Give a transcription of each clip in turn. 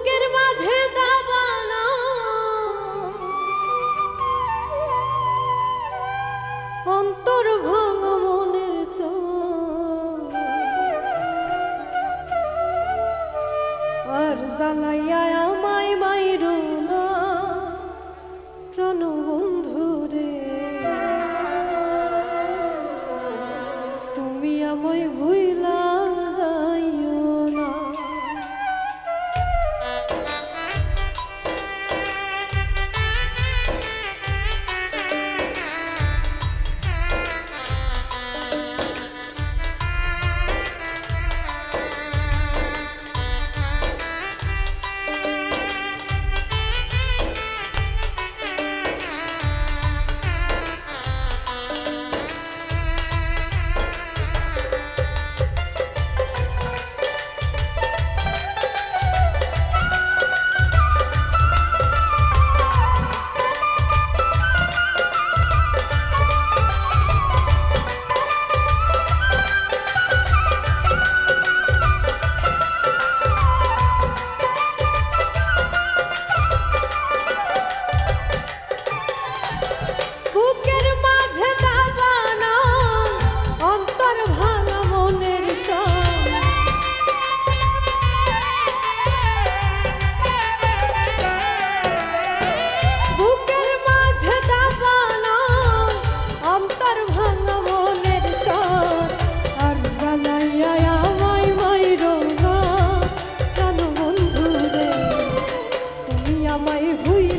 বুকের মাঝে দাবানো mai vui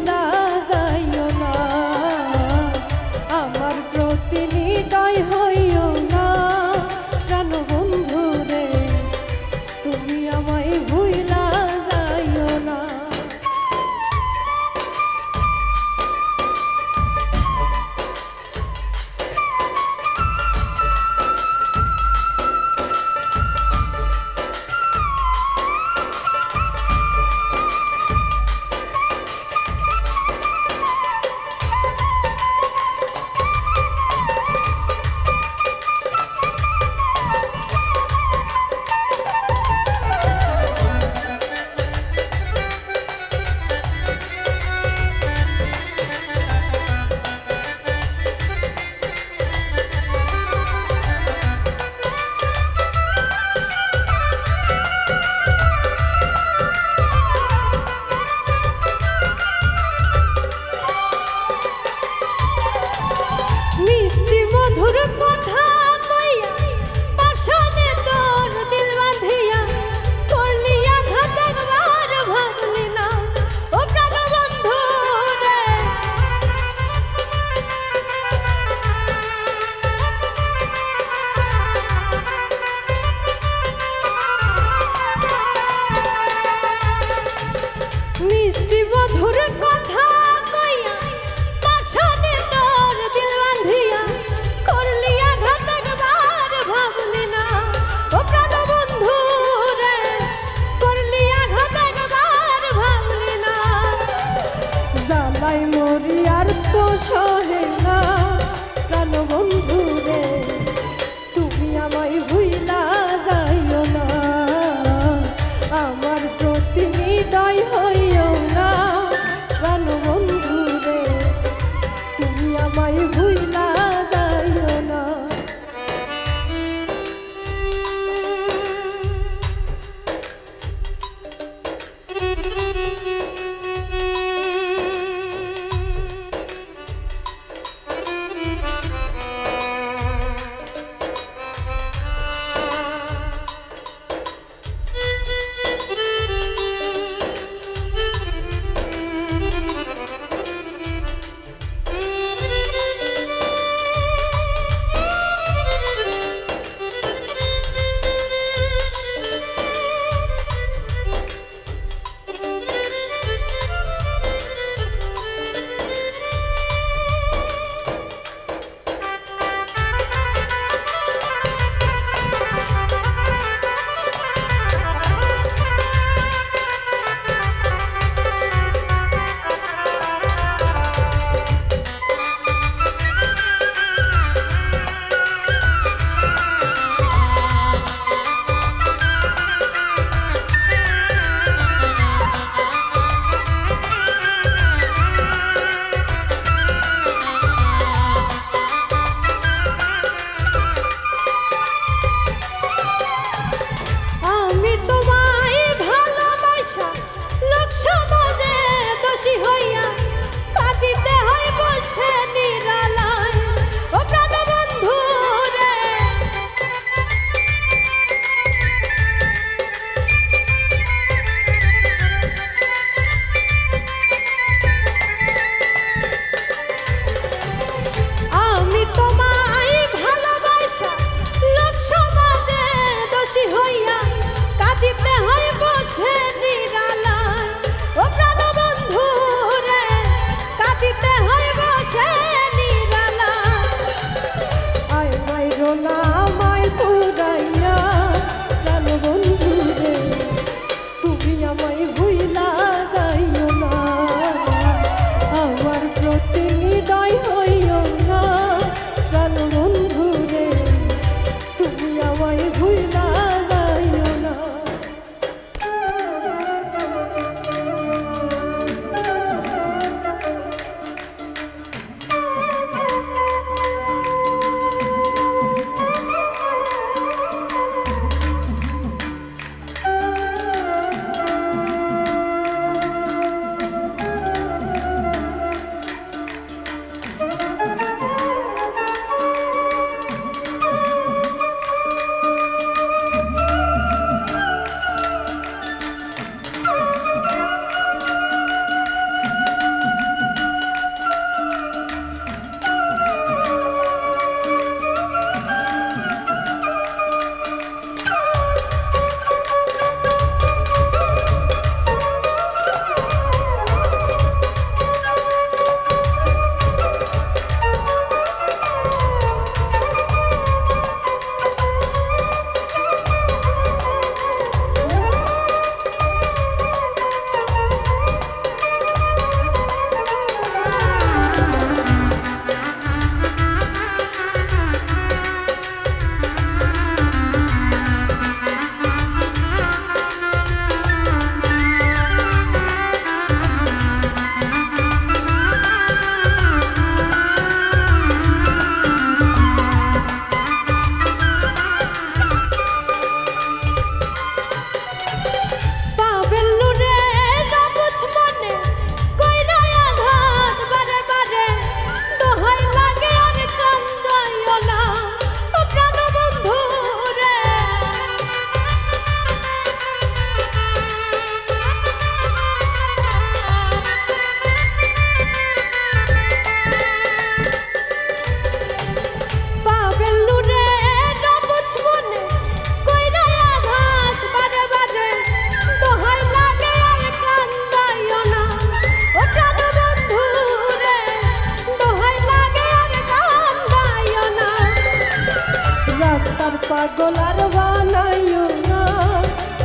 পাগল আর বানাইও না।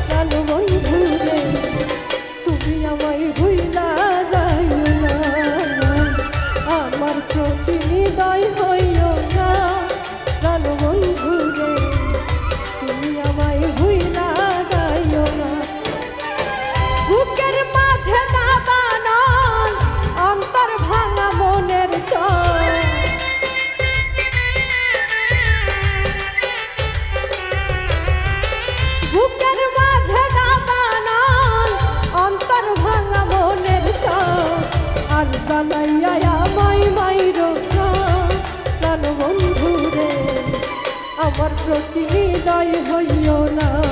কেন বন্ধু রে, তুমি আমায় ভুইলা যাইও না। আমার প্রতি হৃদয় হইও না। কেন বন্ধু রে, তুমি আমায় ভুইলা যাইও না। বুকে জানাইয়া আমায় মাইর প্রাণ বন্ধু রে আমার প্রতি হৃদয় হইও না।